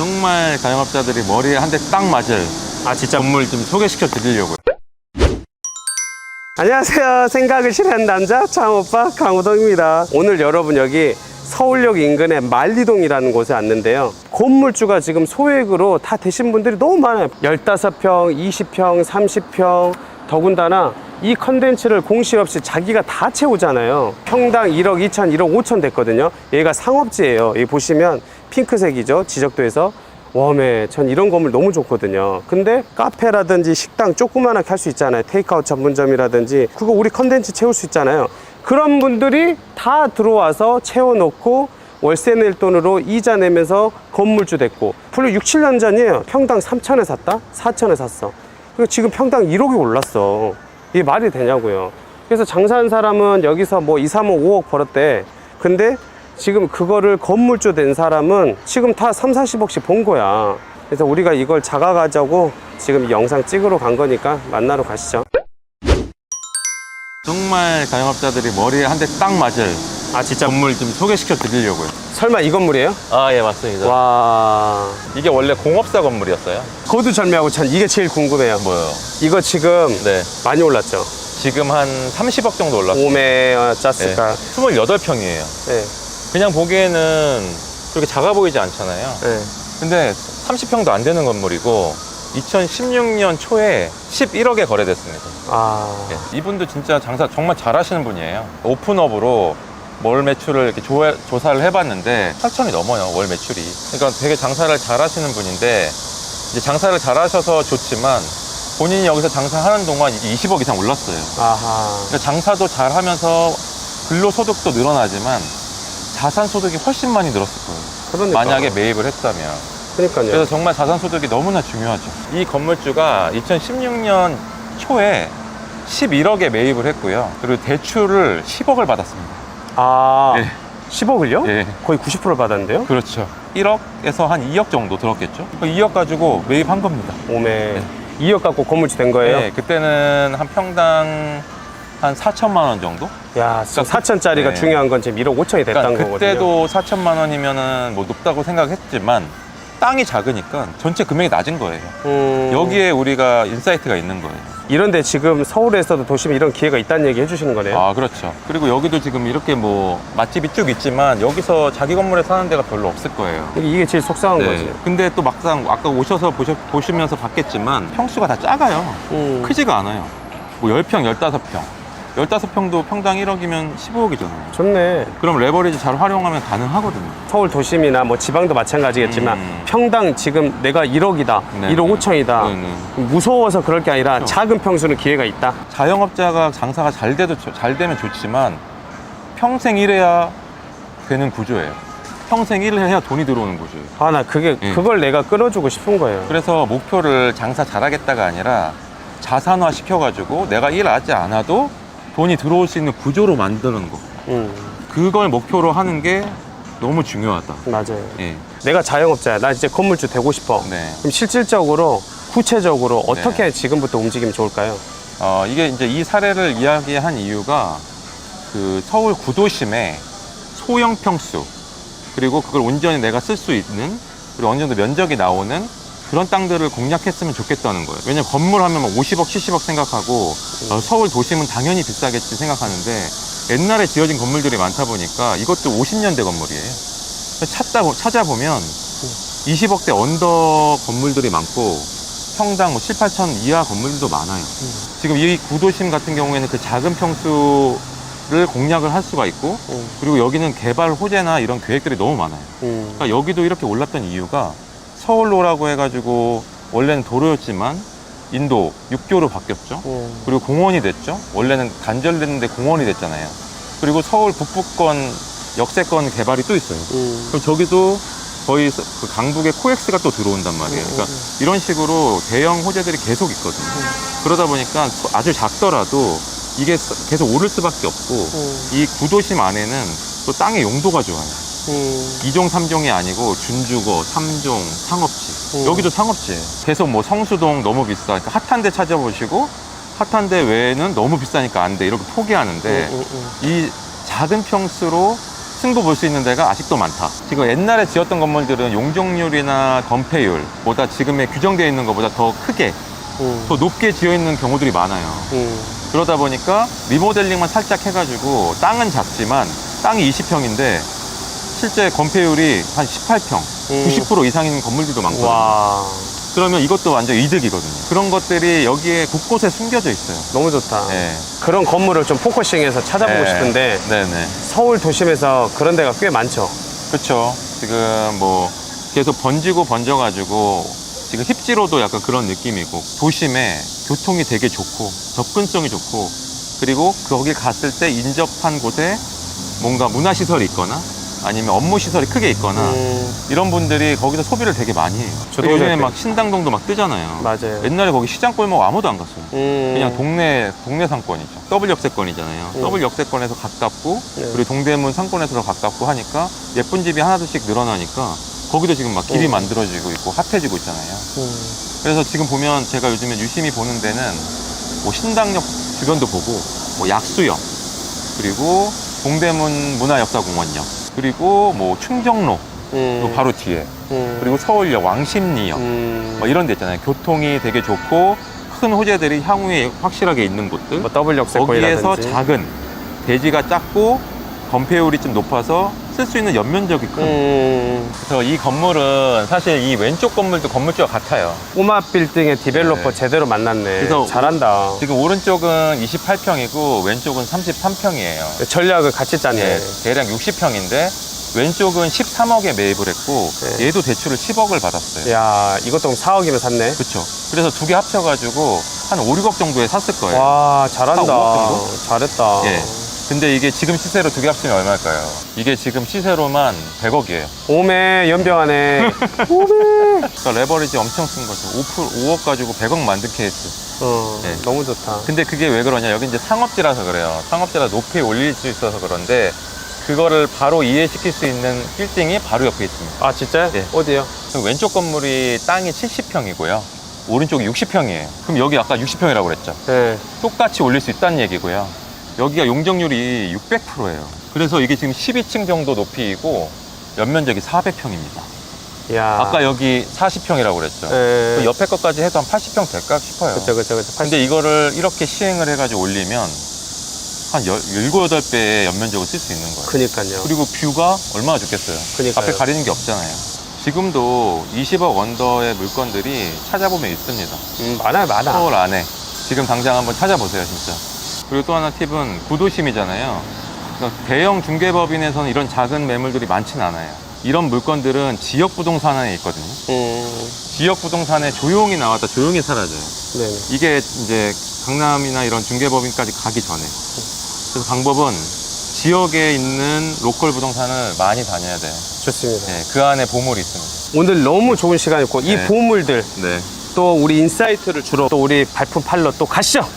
정말 자영업자들이 머리에 한 대 딱 맞을 아 진짜? 건물 좀 소개시켜 드리려고요. 안녕하세요. 생각을 실현하는 남자 창오빠 강호동입니다. 오늘 여러분 여기 서울역 인근의 만리동이라는 곳에 왔는데요. 건물주가 지금 소액으로 다 되신 분들이 너무 많아요. 15평, 20평, 30평 더군다나 이 컨텐츠를 공시 없이 자기가 다 채우잖아요. 평당 1억 2천, 1억 5천 됐거든요. 얘가 상업지예요. 여기 보시면 핑크색이죠 지적도에서 웜에 전 이런 건물 너무 좋거든요. 근데 카페라든지 식당 조그만하게 할 수 있잖아요. 테이크아웃 전문점이라든지 그거 우리 컨텐츠 채울 수 있잖아요. 그런 분들이 다 들어와서 채워놓고 월세 낼 돈으로 이자 내면서 건물주 됐고 불과 6, 7년 전이에요. 평당 3천에 샀다? 4천에 샀어. 그리고 지금 평당 1억이 올랐어. 이게 말이 되냐고요. 그래서 장사한 사람은 여기서 뭐 2, 3억, 5억 벌었대. 근데 지금 그거를 건물주 된 사람은 지금 다 3, 40억씩 본 거야. 그래서 우리가 이걸 작아가자고 지금 이 영상 찍으러 간 거니까 만나러 가시죠. 정말 자영업자들이 머리에 한 대 딱 맞을 아, 진짜. 건물 좀 소개시켜 드리려고요. 설마 이 건물이에요? 아, 예, 맞습니다. 와. 이게 원래 공업사 건물이었어요. 거두절미하고 전 이게 제일 궁금해요. 뭐요? 이거 지금 네. 많이 올랐죠? 지금 한 30억 정도 올랐어요. 오메, 어, 네. 짜스가. 28평이에요. 네. 그냥 보기에는 그렇게 작아 보이지 않잖아요. 네. 근데 30평도 안 되는 건물이고 2016년 초에 11억에 거래됐습니다. 아. 예, 이분도 진짜 장사 정말 잘하시는 분이에요. 오픈업으로 월 매출을 이렇게 조, 조사를 해봤는데 8천이 넘어요 월 매출이. 그러니까 되게 장사를 잘하시는 분인데 이제 장사를 잘하셔서 좋지만 본인이 여기서 장사하는 동안 이게 20억 이상 올랐어요. 아하. 그러니까 장사도 잘하면서 근로소득도 늘어나지만 자산 소득이 훨씬 많이 늘었을 거예요. 그러니까. 만약에 매입을 했다면. 그러니까요. 그래서 정말 자산 소득이 너무나 중요하죠. 이 건물주가 2016년 초에 11억에 매입을 했고요. 그리고 대출을 10억을 받았습니다. 아. 예. 10억을요? 예. 거의 90%를 받았는데요? 그렇죠. 1억에서 한 2억 정도 들었겠죠. 2억 가지고 매입한 겁니다. 오메. 2억 갖고 건물주 된 거예요? 네, 그때는 한 평당 한 4천만 원 정도? 야, 그러니까 4천짜리가 네. 중요한 건 지금 1억 5천이 됐다는 그러니까 거거든요. 그때도 4천만 원이면은 뭐 높다고 생각했지만 땅이 작으니까 전체 금액이 낮은 거예요. 음, 여기에 우리가 인사이트가 있는 거예요. 이런데 지금 서울에서도 도심에 이런 기회가 있다는 얘기 해주시는 거네요. 아 그렇죠. 그리고 여기도 지금 이렇게 뭐 맛집이 쭉 있지만 여기서 자기 건물에 사는 데가 별로 없을 거예요. 이게- 제일 속상한 거지. 근데 또 막상 아까 오셔서 보셔, 보시면서 봤겠지만 평수가 다 작아요. 음. 크지가 않아요. 뭐 10평, 15평. 15평도 평당 1억이면 15억이잖아요. 좋네. 그럼 레버리지 잘 활용하면 가능하거든요. 서울 도심이나 뭐 지방도 마찬가지겠지만 음. 평당 지금 내가 1억이다, 네. 1억 5천이다. 네, 네. 무서워서 그럴 게 아니라 그렇죠. 작은 평수는 기회가 있다. 자영업자가 장사가 잘 돼도 좋- 잘 되면 좋지만 평생 일해야 되는 구조예요. 평생 일을 해야 돈이 들어오는 구조예요. 아, 나 그게, 예. 그걸 내가 끌어주고 싶은 거예요. 그래서 목표를 장사 잘하겠다가 아니라 자산화 시켜가지고 내가 일하지 않아도 돈이 들어올 수 있는 구조로 만드는 거. 음, 그걸 목표로 하는 게 너무 중요하다. 맞아요. 예. 내가 자영업자야. 나 이제 건물주 되고 싶어. 네. 그럼 실질적으로, 구체적으로 어떻게 지금부터 움직이면 좋을까요? 어, 이게 이제 이 사례를 이야기한 이유가 그 서울 구도심에 소형 평수 그리고 그걸 온전히 내가 쓸 수 있는 그리고 어느 정도 면적이 나오는 그런 땅들을 공략했으면 좋겠다는 거예요. 왜냐면 건물 하면 뭐 50억, 70억 생각하고 어, 서울 도심은 당연히 비싸겠지 생각하는데 옛날에 지어진 건물들이 많다 보니까 이것도 50년대 건물이에요. 찾다 보- 찾아보면 20억대 언더 건물들이 많고 평당 뭐 7, 8천 이하 건물들도 많아요. 지금 이 구도심 같은 경우에는 그 작은 평수 를 공략을 할 수가 있고 음, 그리고 여기는 개발 호재나 이런 계획들이 너무 많아요. 음. 그러니까 여기도 이렇게 올랐던 이유가 서울로라고 해가지고 원래는 도로였지만 인도 6교로 바뀌었죠. 음. 그리고 공원이 됐죠. 원래는 단절됐는데 공원이 됐잖아요. 그리고 서울 북부권 역세권 개발이 또 있어요. 음. 그럼 저기도 거의 서- 그 강북의 코엑스가 또 들어온단 말이에요. 그러니까 이런 식으로 대형 호재들이 계속 있거든요. 그러다 보니까 소- 아주 작더라도 이게 서- 계속 오를 수밖에 없고 이 구도심 안에는 또 땅의 용도가 좋아요. 음. 2종, 3종이 아니고 준주거, 3종, 상업지. 음. 여기도 상업지예요. 계속 뭐 성수동 너무 비싸. 그러니까 핫한 데 찾아보시고 핫한 데 외에는 너무 비싸니까 안 돼. 이렇게 포기하는데 음, 음, 음. 이 작은 평수로 승부 볼 수 있는 데가 아직도 많다. 지금 옛날에 지었던 건물들은 용적률이나 건폐율보다 지금의 규정되어 있는 것보다 더 크게, 음. 더 높게 지어 있는 경우들이 많아요. 음. 그러다 보니까 리모델링만 살짝 해가지고 땅은 작지만 땅이 20평인데 실제 건폐율이 한 18평, 음. 90% 이상인 건물들도 많거든요. 와, 그러면 이것도 완전 이득이거든요. 그런 것들이 여기에 곳곳에 숨겨져 있어요. 너무 좋다. 네. 그런 건물을 좀 포커싱해서 찾아보고 네. 싶은데 네네. 서울 도심에서 그런 데가 꽤 많죠. 그렇죠. 지금 뭐 계속 번지고 번져가지고 지금 힙지로도 약간 그런 느낌이고 도심에 교통이 되게 좋고 접근성이 좋고 그리고 거기 갔을 때 인접한 곳에 뭔가 문화시설이 있거나 아니면 업무 시설이 크게 있거나 음, 이런 분들이 거기서 소비를 되게 많이 해요. 저도 요즘에 그랬어요. 막 신당동도 막 뜨잖아요. 맞아요. 옛날에 거기 시장 골목 아무도 안 갔어요. 음, 그냥 동네 동네 상권이죠. 더블 역세권이잖아요. 음. 더블 역세권에서 가깝고 네. 그리고 동대문 상권에서 가깝고 하니까 예쁜 집이 하나둘씩 늘어나니까 거기도 지금 막 길이 음. 만들어지고 있고 핫해지고 있잖아요. 음, 그래서 지금 보면 제가 요즘에 유심히 보는 데는 뭐 신당역 주변도 보고 뭐 약수역 그리고 동대문 문화역사공원역 그리고 뭐 충정로 음, 또 바로 뒤에. 음, 그리고 서울역 왕십리역. 음, 뭐 이런 데 있잖아요. 교통이 되게 좋고 큰 호재들이 향후에 확실하게 있는 곳들. 뭐 더블 역세권이라든지. 거기에서 작은 대지가 작고 건폐율이 좀 높아서 쓸 수 있는 연면적이 큰. 음, 그래서 이 건물은 사실 이 왼쪽 건물도 건물주와 같아요. 꼬마 빌딩의 디벨로퍼 네. 제대로 만났네. 그래서 잘한다. 지금 오른쪽은 28평이고 왼쪽은 33평이에요. 전략을 같이 짰네. 예, 대략 60평인데 왼쪽은 13억에 매입을 했고 네. 얘도 대출을 10억을 받았어요. 야, 이것도 그럼 4억이면 샀네. 그렇죠. 그래서 두 개 합쳐가지고 한 5, 6억 정도에 샀을 거예요. 와, 잘한다. 한 5억 정도? 잘했다. 예. 근데 이게 지금 시세로 두 개 합치면 얼마일까요? 이게 지금 시세로만 100억이에요. 오메, 연병하네. 그러니까 레버리지 엄청 쓴 거죠. 5%, 5억 가지고 100억 만든 케이스. 어, 네. 너무 좋다. 근데 그게 왜 그러냐? 여기 이제 상업지라서 그래요. 상업지라 높이 올릴 수 있어서 그런데 그거를 바로 이해시킬 수 있는 빌딩이 바로 옆에 있습니다. 아, 진짜요? 예. 어디요? 왼쪽 건물이 땅이 70평이고요. 오른쪽이 60평이에요. 그럼 여기 아까 60평이라고 그랬죠. 네. 똑같이 올릴 수 있다는 얘기고요. 여기가 용적률이 600%예요. 그래서 이게 지금 12층 정도 높이이고 연면적이 400평입니다. 야. 아까 여기 40평이라고 그랬죠. 예. 그 옆에 것까지 해도 한 80평 될까 싶어요. 그쵸, 그쵸, 그쵸. 근데 이거를 이렇게 시행을 해가지고 올리면 한 17, 8배의 연면적을 쓸 수 있는 거예요. 그니까요. 그리고 뷰가 얼마나 좋겠어요. 그니까요. 앞에 가리는 게 없잖아요. 지금도 20억 언더의 물건들이 찾아보면 있습니다. 음, 많아요, 많아. 서울 안에 지금 당장 한번 찾아보세요 진짜 그리고 또 하나 팁은 구도심이잖아요 그러니까 대형 중개법인에서는 이런 작은 매물들이 많진 않아요 이런 물건들은 지역 부동산에 있거든요 음, 지역 부동산에 조용히 나왔다 조용히 사라져요 네네. 이게 이제 강남이나 이런 중개법인까지 가기 전에 그래서 방법은 지역에 있는 로컬 부동산을 많이 다녀야 돼요 좋습니다. 네, 그 안에 보물이 있습니다 오늘 너무 좋은 시간이었고, 이 네. 보물들, 네. 또 우리 인사이트를 주로 또 우리 발품 팔러 또 가시죠.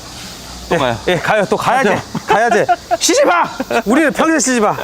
또 예, 가요. 예, 가요. 또 가야지. 가야지. 쉬지 마! 우리는 평생 쉬지 마.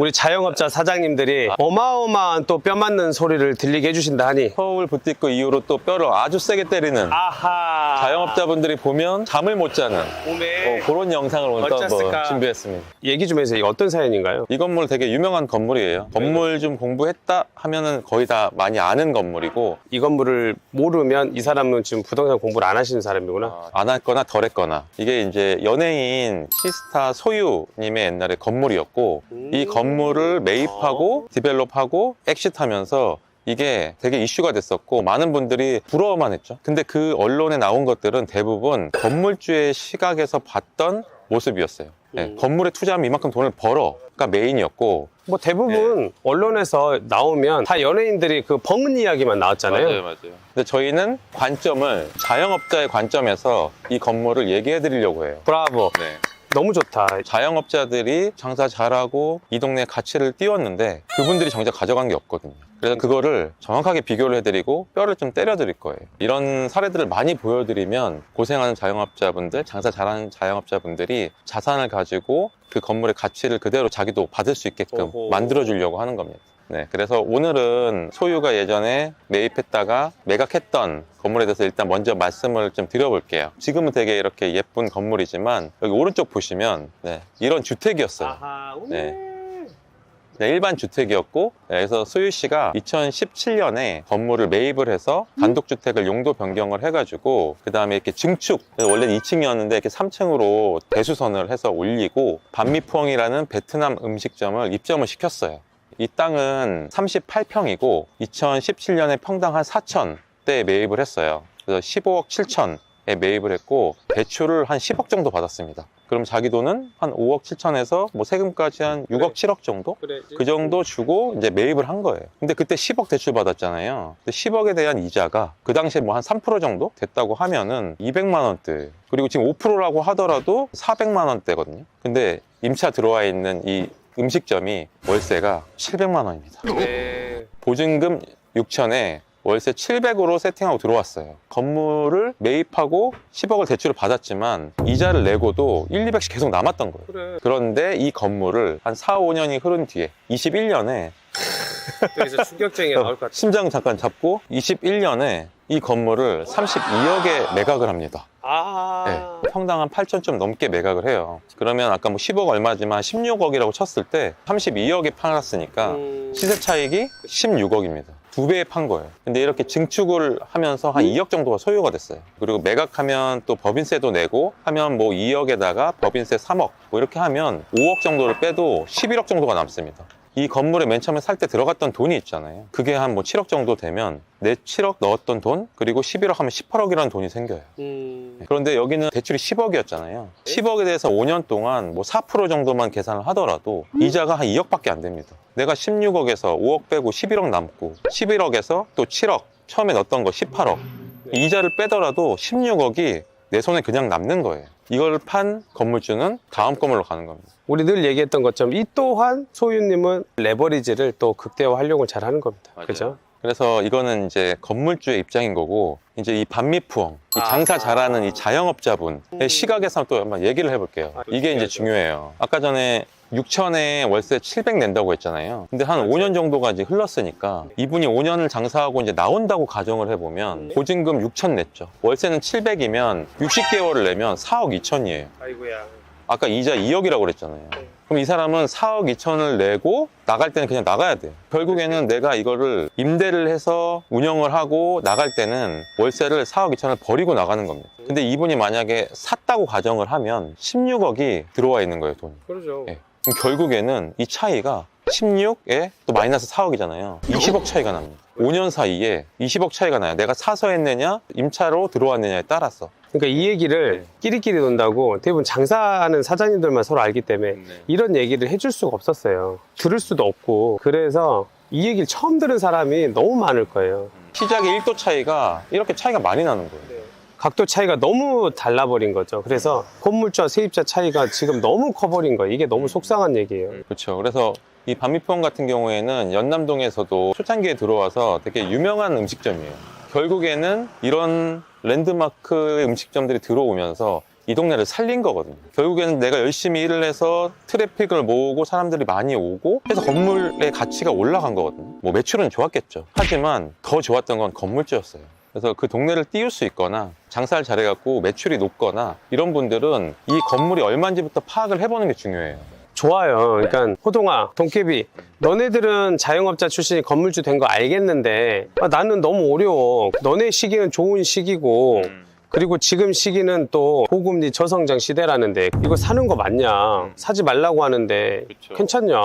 우리 자영업자 사장님들이 어마어마한 또 뼈 맞는 소리를 들리게 해주신다 하니. 서울 부티크 이후로 또 뼈를 아주 세게 때리는 아하. 자영업자분들이 보면 잠을 못 자는 오메. 어, 그런 영상을 오늘 또 어쩌을까? 한번 준비했습니다. 얘기 좀 해주세요. 어떤 사연인가요? 이 건물 되게 유명한 건물이에요. 건물 좀 공부했다 하면은 거의 다 많이 아는 건물이고 이 건물을 모르면 이 사람은 지금 부동산 공부를 안 하시는 사람이구나. 어, 안 했거나 덜 했거나 이게 이제 연예인 시스타 소유님의 옛날에 건물이었고 이 건물을 매입하고 디벨롭하고 엑시트하면서 이게 되게 이슈가 됐었고 많은 분들이 부러워만 했죠. 근데 그 언론에 나온 것들은 대부분 건물주의 시각에서 봤던 모습이었어요. 네, 음. 건물에 투자하면 이만큼 돈을 벌어가 메인이었고 뭐 대부분 언론에서 나오면 다 연예인들이 그 버문 이야기만 나왔잖아요. 맞아요. 근데 저희는 관점을 자영업자의 관점에서 이 건물을 얘기해 드리려고 해요. 브라보. 네. 너무 좋다. 자영업자들이 장사 잘하고 이 동네 가치를 띄웠는데 그분들이 정작 가져간 게 없거든요. 그래서 그거를 정확하게 비교를 해드리고 뼈를 좀 때려드릴 거예요. 이런 사례들을 많이 보여드리면 고생하는 자영업자분들, 장사 잘하는 자영업자분들이 자산을 가지고 그 건물의 가치를 그대로 자기도 받을 수 있게끔. 만들어주려고 하는 겁니다. 네, 그래서 오늘은 소유가 예전에 매입했다가 매각했던 건물에 대해서 일단 먼저 말씀을 좀 드려볼게요. 지금은 되게 이렇게 예쁜 건물이지만 여기 오른쪽 보시면 네, 이런 주택이었어요. 아하, 네. 네, 일반 주택이었고 네, 그래서 소유 씨가 2017년에 건물을 매입을 해서 단독 주택을 용도 변경을 해가지고 그 다음에 이렇게 증축 원래는 2층이었는데 이렇게 3층으로 대수선을 해서 올리고 반미풍이라는 베트남 음식점을 입점을 시켰어요. 이 땅은 38평이고 2017년에 평당 한 4천대 매입을 했어요. 그래서 15억 7천에 매입을 했고 대출을 한 10억 정도 받았습니다. 그럼 자기 돈은 한 5억 7천에서 뭐 세금까지 한 6억 7억 정도? 그래. 그 정도 주고 이제 매입을 한 거예요. 근데 그때 10억 대출 받았잖아요. 근데 10억에 대한 이자가 그 당시에 뭐 한 3% 정도 됐다고 하면은 200만 원대. 그리고 지금 5%라고 하더라도 400만 원대거든요. 근데 임차 들어와 있는 이 음식점이 월세가 700만 원입니다. 네. 보증금 6천에 월세 700으로 세팅하고 들어왔어요. 건물을 매입하고 10억을 대출을 받았지만 이자를 내고도 1, 200씩 계속 남았던 거예요. 그래. 그런데 이 건물을 한 4, 5년이 흐른 뒤에 21년에 여기서 충격적인 게 나올 것 같아. 심장 잠깐 잡고 21년에 이 건물을 32억에 매각을 합니다. 아. 네, 평당 한 8천 좀 넘게 매각을 해요. 그러면 아까 뭐 10억 얼마지만 16억이라고 쳤을 때 32억에 팔았으니까 음. 시세 차익이 16억입니다. 두 배에 판 거예요. 근데 이렇게 증축을 하면서 한 2억 정도가 소요가 됐어요. 그리고 매각하면 또 법인세도 내고 하면 뭐 2억에다가 법인세 3억 뭐 이렇게 하면 5억 정도를 빼도 11억 정도가 남습니다. 이 건물에 맨 처음에 살 때 들어갔던 돈이 있잖아요. 그게 한 뭐 7억 정도 되면 내 7억 넣었던 돈 그리고 11억 하면 18억이라는 돈이 생겨요. 음. 그런데 여기는 대출이 10억이었잖아요. 10억에 대해서 5년 동안 뭐 4% 정도만 계산을 하더라도 이자가 한 2억밖에 안 됩니다. 내가 16억에서 5억 빼고 11억 남고 11억에서 또 7억 처음에 넣었던 거 18억 이자를 빼더라도 16억이 내 손에 그냥 남는 거예요. 이걸 판 건물주는 다음 건물로 가는 겁니다. 우리 늘 얘기했던 것처럼 이 또한 소유님은 레버리지를 또 극대화 활용을 잘 하는 겁니다. 맞아요. 그죠? 그래서 이거는 이제 건물주의 입장인 거고 이제 이 반미푸엉, 이 아. 장사 잘하는 이 자영업자분의 시각에서 또 한번 얘기를 해볼게요. 아, 이게 이제 중요해요. 아까 전에 6천에 월세 700 낸다고 했잖아요. 근데 한 맞아요. 5년 정도가 이제 흘렀으니까 이분이 5년을 장사하고 이제 나온다고 가정을 해보면 네. 보증금 6천 냈죠. 월세는 700이면 60개월을 내면 4억 2천이에요. 아이고야. 아까 이자 2억이라고 그랬잖아요. 네. 그럼 이 사람은 4억 2천을 내고 나갈 때는 그냥 나가야 돼요. 결국에는 내가 이거를 임대를 해서 운영을 하고 나갈 때는 월세를 4억 2천을 버리고 나가는 겁니다. 근데 이분이 만약에 샀다고 가정을 하면 16억이 들어와 있는 거예요, 돈이. 그러죠. 예. 그럼 결국에는 이 차이가 16에 또 마이너스 4억이잖아요. 20억 차이가 납니다. 5년 사이에 20억 차이가 나요. 내가 사서 했느냐, 임차로 들어왔느냐에 따라서. 그러니까 이 얘기를 끼리끼리 논다고 대부분 장사하는 사장님들만 서로 알기 때문에 이런 얘기를 해줄 수가 없었어요. 들을 수도 없고. 그래서 이 얘기를 처음 들은 사람이 너무 많을 거예요. 시작의 1도 차이가 이렇게 차이가 많이 나는 거예요. 각도 차이가 너무 달라버린 거죠. 그래서 건물자, 세입자 차이가 지금 너무 커버린 거예요. 이게 너무 속상한 얘기예요. 그렇죠. 그래서 이 반미평 같은 경우에는 연남동에서도 초창기에 들어와서 되게 유명한 음식점이에요. 결국에는 이런 랜드마크 음식점들이 들어오면서 이 동네를 살린 거거든요. 결국에는 내가 열심히 일을 해서 트래픽을 모으고 사람들이 많이 오고 해서 건물의 가치가 올라간 거거든요. 뭐 매출은 좋았겠죠. 하지만 더 좋았던 건 건물주였어요. 그래서 그 동네를 띄울 수 있거나 장사를 잘해갖고 매출이 높거나 이런 분들은 이 건물이 얼마인지부터 파악을 해보는 게 중요해요. 좋아요. 그러니까 호동아, 동깨비, 너네들은 자영업자 출신이 건물주 된 거 알겠는데 아, 나는 너무 어려워. 너네 시기는 좋은 시기고 그리고 지금 시기는 또 고금리 저성장 시대라는데 이거 사는 거 맞냐? 사지 말라고 하는데 그쵸. 괜찮냐?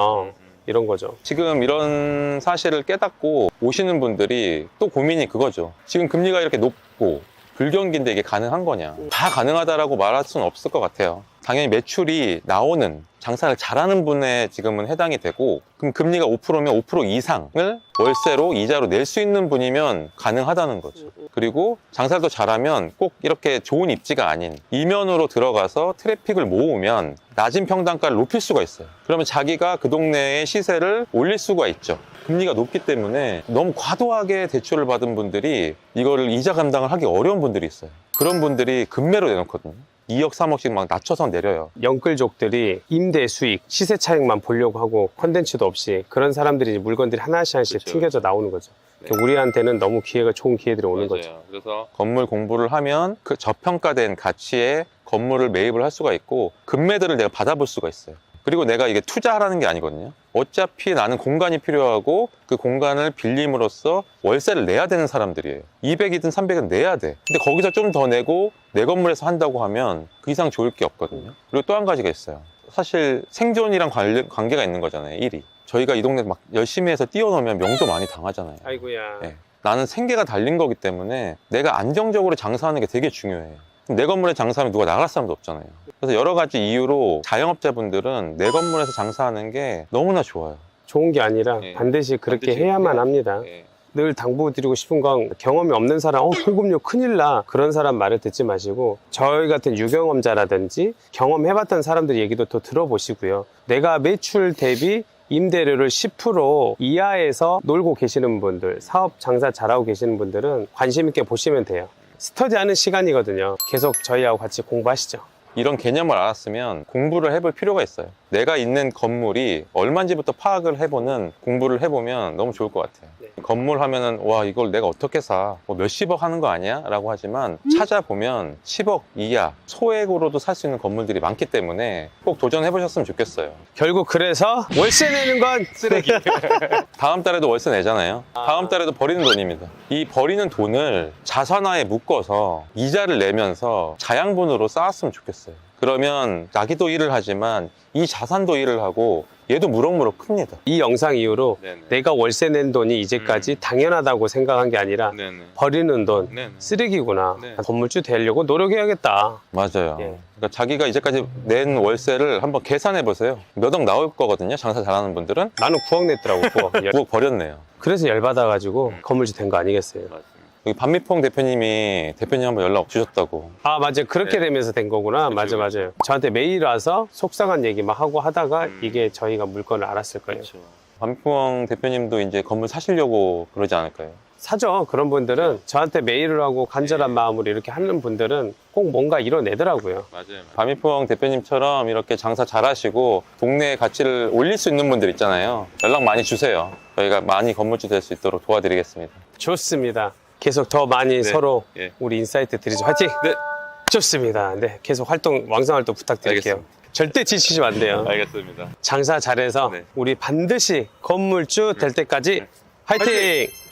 이런 거죠. 지금 이런 사실을 깨닫고 오시는 분들이 또 고민이 그거죠. 지금 금리가 이렇게 높고 불경기인데 이게 가능한 거냐. 다 가능하다라고 말할 수는 없을 것 같아요. 당연히 매출이 나오는 장사를 잘하는 분에 지금은 해당이 되고 그럼 금리가 5%면 5% 이상을 월세로 이자로 낼 수 있는 분이면 가능하다는 거죠. 그리고 장사도 잘하면 꼭 이렇게 좋은 입지가 아닌 이면으로 들어가서 트래픽을 모으면 낮은 평당가를 높일 수가 있어요. 그러면 자기가 그 동네의 시세를 올릴 수가 있죠. 금리가 높기 때문에 너무 과도하게 대출을 받은 분들이 이거를 이자 감당을 하기 어려운 분들이 있어요. 그런 분들이 금매로 내놓거든요. 2억, 3억씩 막 낮춰서 내려요. 영끌족들이 임대 수익, 시세 차익만 보려고 하고 컨텐츠도 없이 그런 사람들이 이제 물건들이 하나씩 하나씩 그쵸, 튕겨져 나오는 거죠. 네. 우리한테는 너무 기회가 좋은 기회들이 오는 거죠. 그래서 건물 공부를 하면 그 저평가된 가치의 건물을 매입을 할 수가 있고 금매들을 내가 받아볼 수가 있어요. 그리고 내가 이게 투자하라는 게 아니거든요. 어차피 나는 공간이 필요하고 그 공간을 빌림으로써 월세를 내야 되는 사람들이에요. 200이든 300은 내야 돼. 근데 거기서 좀 더 내고 내 건물에서 한다고 하면 그 이상 좋을 게 없거든요. 그리고 또 한 가지가 있어요. 사실 생존이랑 관련, 관계가 있는 거잖아요. 일이. 저희가 이 동네 막 열심히 해서 뛰어놓으면 명도 많이 당하잖아요. 아이고야. 네. 나는 생계가 달린 거기 때문에 내가 안정적으로 장사하는 게 되게 중요해요. 내 건물에 장사하면 누가 나갈 사람도 없잖아요. 그래서 여러 가지 이유로 자영업자분들은 내 건물에서 장사하는 게 너무나 좋아요. 좋은 게 아니라 네. 반드시 그렇게 반드시 해야만 해야 합니다. 예. 늘 당부드리고 싶은 건 경험이 없는 사람, 어, hol금료 큰일 나. 그런 사람 말을 듣지 마시고 저희 같은 유경험자라든지 경험해봤던 사람들 얘기도 더 들어보시고요. 내가 매출 대비 임대료를 10% 이하에서 놀고 계시는 분들, 사업 장사 잘하고 계시는 분들은 관심 있게 보시면 돼요. 스터디하는 시간이거든요. 계속 저희하고 같이 공부하시죠. 이런 개념을 알았으면 공부를 해볼 필요가 있어요. 내가 있는 건물이 얼마인지부터 파악을 해보는 공부를 해보면 너무 좋을 것 같아요. 네. 건물 하면은 와 이걸 내가 어떻게 사? 뭐 몇십억 하는 거 아니야? 라고 하지만 찾아보면 10억 이하 소액으로도 살 수 있는 건물들이 많기 때문에 꼭 도전해 보셨으면 좋겠어요. 결국 그래서 월세 내는 건 쓰레기. 다음 달에도 월세 내잖아요. 다음 달에도 버리는 돈입니다. 이 버리는 돈을 자산화에 묶어서 이자를 내면서 자양분으로 쌓았으면 좋겠어요. 그러면 자기도 일을 하지만 이 자산도 일을 하고 얘도 무럭무럭 큽니다. 이 영상 이후로 네네. 내가 월세 낸 돈이 이제까지 음. 당연하다고 생각한 게 아니라 네네. 버리는 돈 네네. 쓰레기구나 네. 건물주 되려고 노력해야겠다 맞아요. 예. 그러니까 자기가 이제까지 낸 월세를 한번 계산해 보세요. 몇 억 나올 거거든요. 장사 잘하는 분들은 나는 9억 냈더라고 9억 9억 버렸네요. 그래서 열받아가지고 음. 건물주 된 거 아니겠어요 여기 반미퐁 대표님이 대표님 한번 연락 주셨다고. 아 맞아 요 그렇게 네. 되면서 된 거구나 그쵸, 맞아 그쵸. 맞아요 저한테 메일 와서 속상한 얘기 막 하고 하다가 음. 이게 저희가 물건을 알았을 거예요 반미퐁 대표님도 이제 건물 사시려고 그러지 않을까요? 사죠 그런 분들은 저한테 메일을 하고 간절한 네. 마음으로 이렇게 하는 분들은 꼭 뭔가 이뤄내더라고요 맞아요. 바미퐁 대표님처럼 이렇게 장사 잘하시고 동네의 가치를 올릴 수 있는 분들 있잖아요. 연락 많이 주세요. 저희가 많이 건물주 될 수 있도록 도와드리겠습니다. 좋습니다 계속 더 많이 네. 서로 예. 우리 인사이트 드리죠 화이팅 네. 좋습니다 네 계속 활동 왕성 활동 부탁드릴게요 알겠습니다. 절대 지치시면 안 돼요 알겠습니다. 장사 잘해서 네. 우리 반드시 건물주 될 때까지 네. 화이팅! 화이팅!